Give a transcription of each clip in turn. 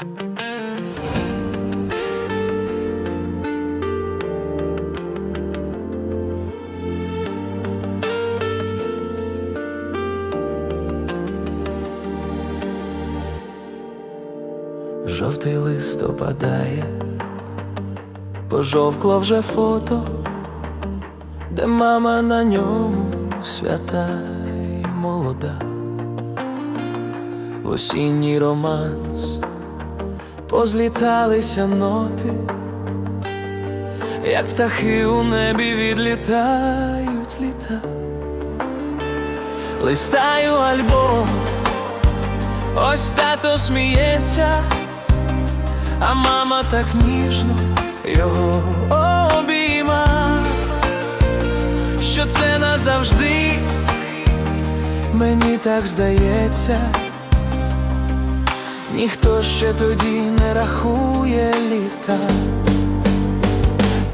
Жовтий лист опадає, пожовкло вже фото, де мама на ньому свята й молода, в осінній романс позліталися ноти, як птахи у небі відлітають літа, листаю альбом, ось тато сміється. А мама так ніжно його обійма, що це назавжди, мені так здається, ніхто ще тоді не рахує літа.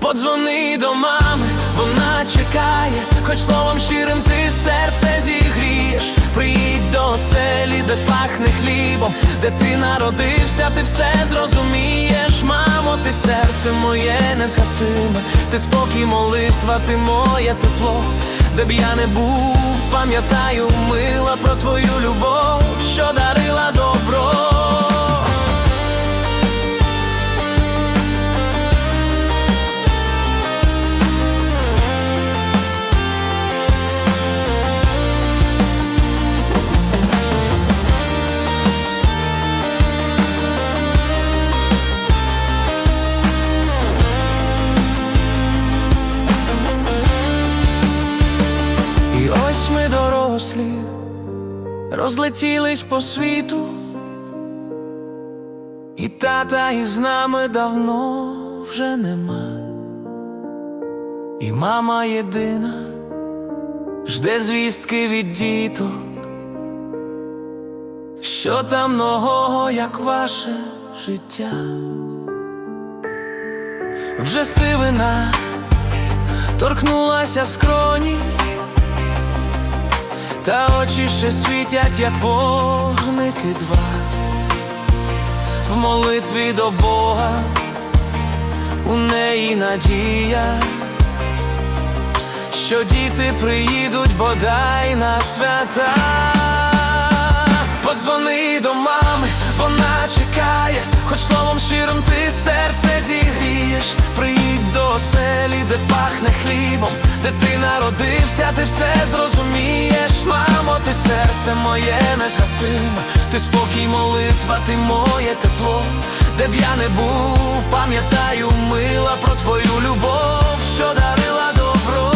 Подзвони до мами, вона чекає, хоч словом щирим ти серце зігрієш. Приїдь до оселі, де пахне хлібом, де ти народився, ти все зрозумієш, мамо, ти серце моє незгасиме, ти спокій, молитва, ти моє тепло, де б я не був, пам'ятаю, мила про твою любов, що дарила добро. Дорослі, розлетілись по світу, і тата із нами давно вже нема, і мама єдина жде звістки від діток, що там нового, як ваше життя, вже сивина торкнулася скроні. Та очі ще світять, як вогники два в молитві до Бога, у неї надія, що діти приїдуть бодай на свята. Подзвони до мами, вона чекає, хоч словом щирим ти серце зігрієш. Приїдь до оселі, де пахне хлібом, де ти народився, ти все зрозумієш, мамо, ти серце моє незгасиме, ти спокій, молитва, ти моє тепло, де б я не був, пам'ятаю, мила про твою любов, що дарила добро.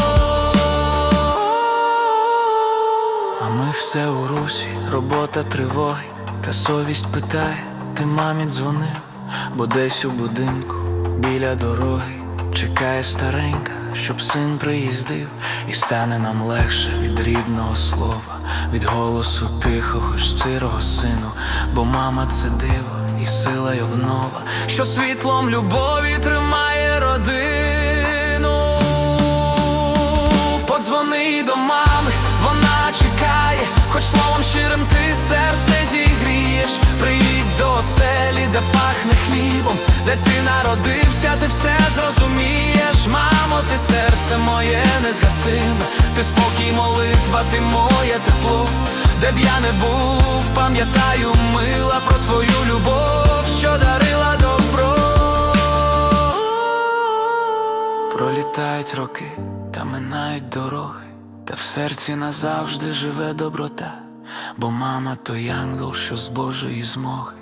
А ми все у русі, робота тривоги, та совість питає, ти мамі дзвонив, бо десь у будинку біля дороги чекає старенька, щоб син приїздив, і стане нам легше від рідного слова, від голосу тихого, щирого сину, бо мама це диво і сила й обнова, що світлом любові тримає родину. Подзвони до мами, вона чекає, хоч словом щирим ти серце де пахне хлібом, де ти народився, ти все зрозумієш. Мамо, ти серце моє незгасиме, ти спокій, молитва, ти моє тепло, де б я не був, пам'ятаю, мила про твою любов, що дарила добро. Пролітають роки та минають дороги, та в серці назавжди живе доброта, бо мама то янгол, що з Божої змоги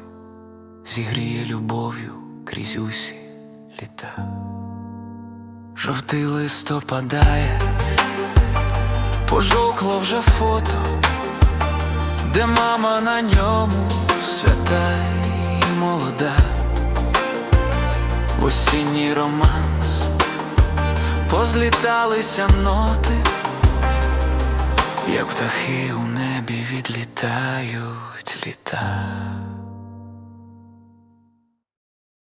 зігріє любов'ю крізь усі літа. Жовтий лист опадає, пожовкло вже фото, де мама на ньому свята і молода, в осінній романс позліталися ноти, як птахи у небі відлітають літа.